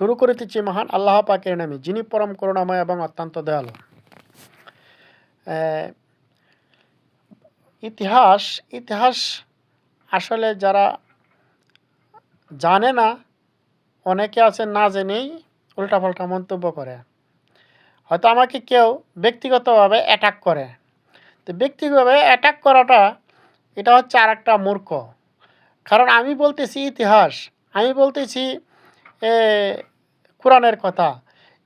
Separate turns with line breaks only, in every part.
শুরু করিতেছি মহান আল্লাহ পাকের নামে, যিনি পরম করুণাময় এবং অত্যন্ত দয়ালু। ইতিহাস ইতিহাস আসলে যারা জানে না, অনেকে আছে না জেনেই উল্টাপাল্টা মন্তব্য করে। হয়তো আমাকে কেউ ব্যক্তিগতভাবে অ্যাটাক করে। তো ব্যক্তিগতভাবে অ্যাটাক করাটা, এটা হচ্ছে আর একটা মূর্খ। কারণ আমি বলতেছি ইতিহাস, আমি বলতেছি কোরআনের কথা।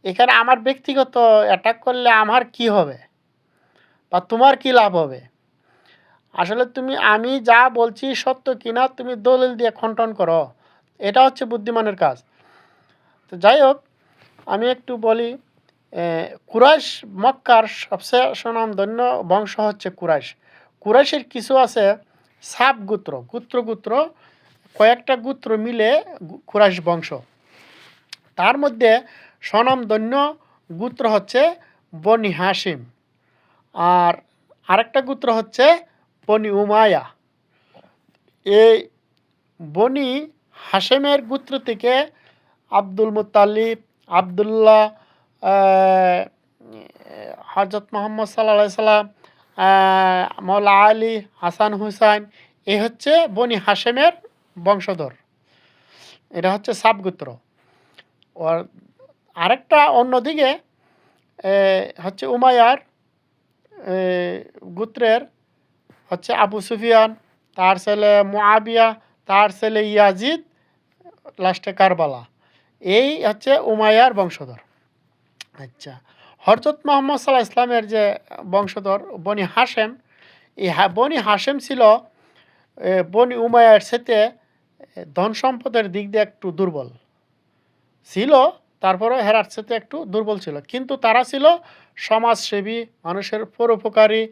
এখানে আমার ব্যক্তিগত অ্যাটাক করলে আমার কি হবে? বা তোমার কি লাভ হবে? আসলে তুমি, আমি যা বলছি সত্য কিনা তুমি দলিল দিয়ে খণ্ডন করো। এটা হচ্ছে বুদ্ধিমানের কাজ। তো যাই হোক, আমি একটু বলি কুরাইশ মক্কার সবচেয়ে সুনামধন্য বংশ হচ্ছে কুরাইশ। কুরাইশের কিছু আছে সাব গোত্র। গোত্র গোত্র কয়েকটা গোত্র মিলে কুরাইশ বংশ। তার মধ্যে স্বনামধন্য গোত্র হচ্ছে বনি হাসিম আর আরেকটা গোত্র হচ্ছে বনি উমায়া। এই বনি হাসেমের গোত্র থেকে আব্দুল মুতালিব আবদুল্লাহ হজরত মোহাম্মদ সাল্লা সাল্লাম মৌলা আলী, হাসান হুসাইন, এই হচ্ছে বনি হাসেমের বংশধর। এটা হচ্ছে সাবগোত্র ওর আরেকটা অন্যদিকে হচ্ছে উমায়ার গোত্রের, হচ্ছে আবু সুফিয়ান, তার ছেলে মুআবিয়া, তার ছেলে ইয়াজিদ, লাস্টে কারবালা। এই হচ্ছে উমায়ার বংশধর। আচ্ছা হরজত মোহাম্মদ সাল্লাহ ইসলামের যে বংশধর বনি হাসেম এই বনি হাসেম ছিল বনি উমায়ার সাথে ধন সম্পদের দিক দিয়ে একটু দুর্বল। ছিল তারপরে হেরার সাথে একটু দুর্বল ছিল। কিন্তু তারা ছিল সমাজসেবী, মানুষের পরোপকারী,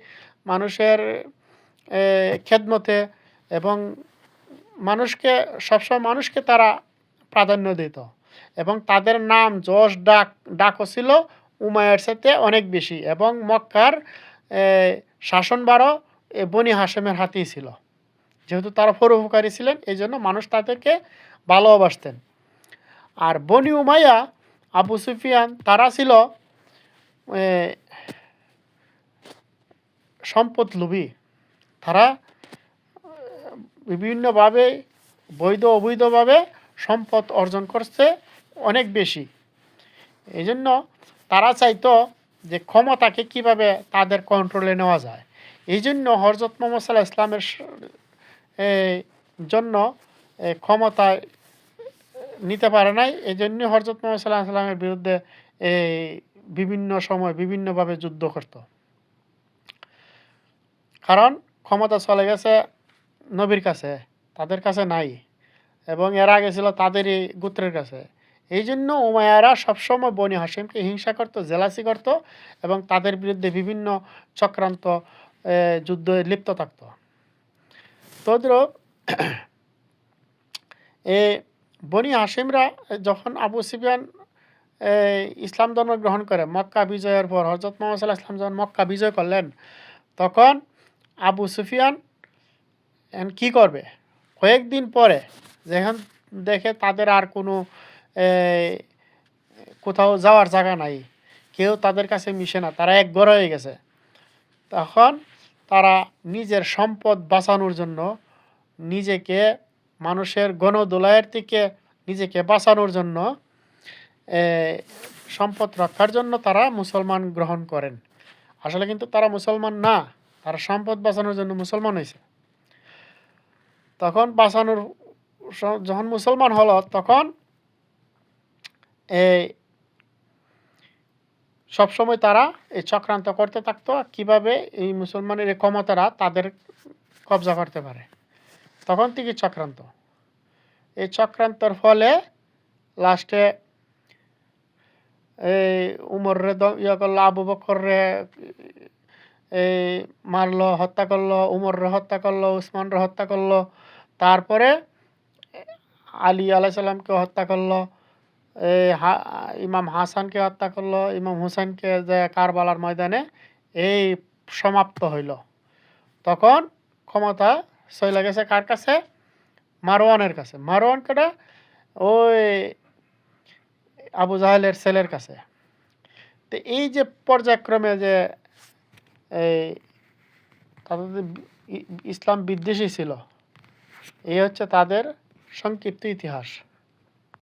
মানুষের খেদমতে এবং মানুষকে, সবসময় মানুষকে তারা প্রাধান্য দিত। এবং তাদের নাম যশ, ডাক, ডাকও ছিল উমায়ের সাথে অনেক বেশি এবং মক্কার শাসনবারও বনি হাসেমের হাতেই ছিল। যেহেতু তারা পরোপকারী ছিলেন, এই জন্য মানুষ তাদেরকে ভালোবাসতেন আর বনি উমাইয়া আবু সুফিয়ান, তারা ছিল সম্পদ লোভী তারা, বিভিন্নভাবে, বৈধ অবৈধভাবে সম্পদ অর্জন করছে অনেক বেশি। এই জন্য তারা চাইতো যে ক্ষমতাকে কীভাবে তাদের কন্ট্রোলে নেওয়া যায়। এই জন্য হরজত মোহাম্মদ সাল্লাহ ইসলামের জন্য ক্ষমতায় নিতে পারে নাই। এই জন্য হরজত মোহাম্মদ সাল্লাহ সাল্লামের বিরুদ্ধে এই বিভিন্ন সময় বিভিন্নভাবে যুদ্ধ করত। কারণ ক্ষমতা চলে গেছে নবীর কাছে, তাদের কাছে নাই এবং এরা আগে ছিল তাদেরই গোত্রের কাছে। এই জন্য উমায়ারা সবসময় বনি হাসিমকে হিংসা করত, জেলাসি করত এবং তাদের বিরুদ্ধে বিভিন্ন চক্রান্ত যুদ্ধে লিপ্ত থাকত। তদ্রূপ এ বনি হাসিমরা যখন আবু সিফিয়ান ইসলাম ধর্ম গ্রহণ করে, মক্কা বিজয়ের পর হজরত মোহাম্মদ ইসলাম যখন মক্কা বিজয় করলেন, তখন আবু সুফিয়ান কী করবে? কয়েকদিন পরে যখন দেখে তাদের আর কোনো কোথাও যাওয়ার জায়গা নাই, কেউ তাদের কাছে মিশে না, তারা এক ঘর হয়ে গেছে। তখন তারা নিজের সম্পদ বাঁচানোর জন্য নিজেকে মানুষের গণদোলায়ের থেকে নিজেকে বাঁচানোর জন্য সম্পদ রক্ষার জন্য তারা মুসলমান গ্রহণ করেন। আসলে কিন্তু তারা মুসলমান না, তারা সম্পদ বাঁচানোর জন্য মুসলমান হয়েছে। তখন বাঁচানোর যখন মুসলমান হলো, তখন এই সবসময় তারা এই চক্রান্ত করতে থাকতো, কীভাবে এই মুসলমানের এই ক্ষমতারা তাদের কবজা করতে পারে। তখন থেকে চক্রান্ত। এই চক্রান্তর ফলে লাস্টে এই উমর রে ইয়ে করল, আবু বকর রে এই মারলো, হত্যা করল উমর রে হত্যা করল উসমান রে হত্যা করল। তারপরে আলী আলাইসাল্লামকে হত্যা করল, এই হা- ইমাম হাসানকে হত্যা করল, ইমাম হুসেনকে যে কারবালার ময়দানে এই সমাপ্ত হইল। তখন ক্ষমতা চলে গেছে কার কাছে? মারওয়ানের কাছে। মারওয়ান কেটা ওই আবু জাহেলের ছেলের কাছে। তো এই যে পর্যায়ক্রমে যে এই তাদের ইসলাম বিদ্বেষী ছিল, এই হচ্ছে তাদের সংক্ষিপ্ত ইতিহাস।